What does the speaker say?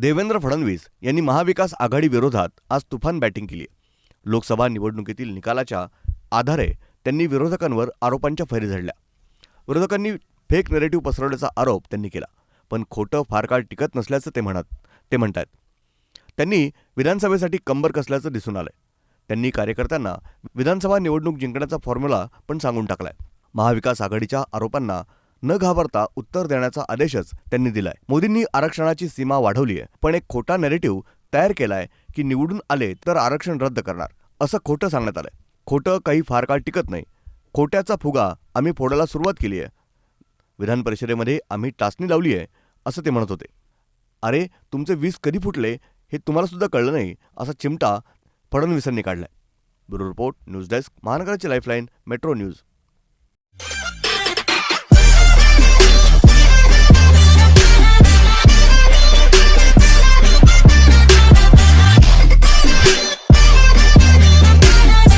देवेंद्र फडणवीस यांनी महाविकास आघाडी विरोधात आज तुफान बॅटिंग केली लोकसभा निवडणुकीतील निकालाच्या आधारे त्यांनी विरोधकांवर आरोपांच्या फैरी झडल्या. विरोधकांनी फेक नेरेटिव्ह पसरवल्याचा आरोप त्यांनी केला. पण खोटं फार काळ टिकत नसल्याचं ते म्हणत ते म्हणतात त्यांनी विधानसभेसाठी कंबर कसल्याचं दिसून आलंय. त्यांनी कार्यकर्त्यांना विधानसभा निवडणूक जिंकण्याचा फॉर्म्युला पण सांगून टाकलाय. महाविकास आघाडीच्या आरोपांना न घाबरता उत्तर देण्याचा आदेशच त्यांनी दिलाय. मोदींनी आरक्षणाची सीमा वाढवली आहे पण एक खोटा नेरेटिव्ह तयार केलाय की निवडून आले तर आरक्षण रद्द करणार असं खोटं सांगण्यात आलंय. खोटं काही फार काळ टिकत नाही. खोट्याचा फुगा आम्ही फोडायला सुरुवात केली आहे विधान परिषदेमध्ये आम्ही टाचणी लावली आहे असं ते म्हणत होते. अरे तुमचे वीस कधी फुटले हे तुम्हाला सुद्धा कळलं नाही असा चिमटा फडणवीसांनी काढलाय. ब्युरो रिपोर्ट न्यूज डेस्क महानगराची लाईफलाईन मेट्रो न्यूज.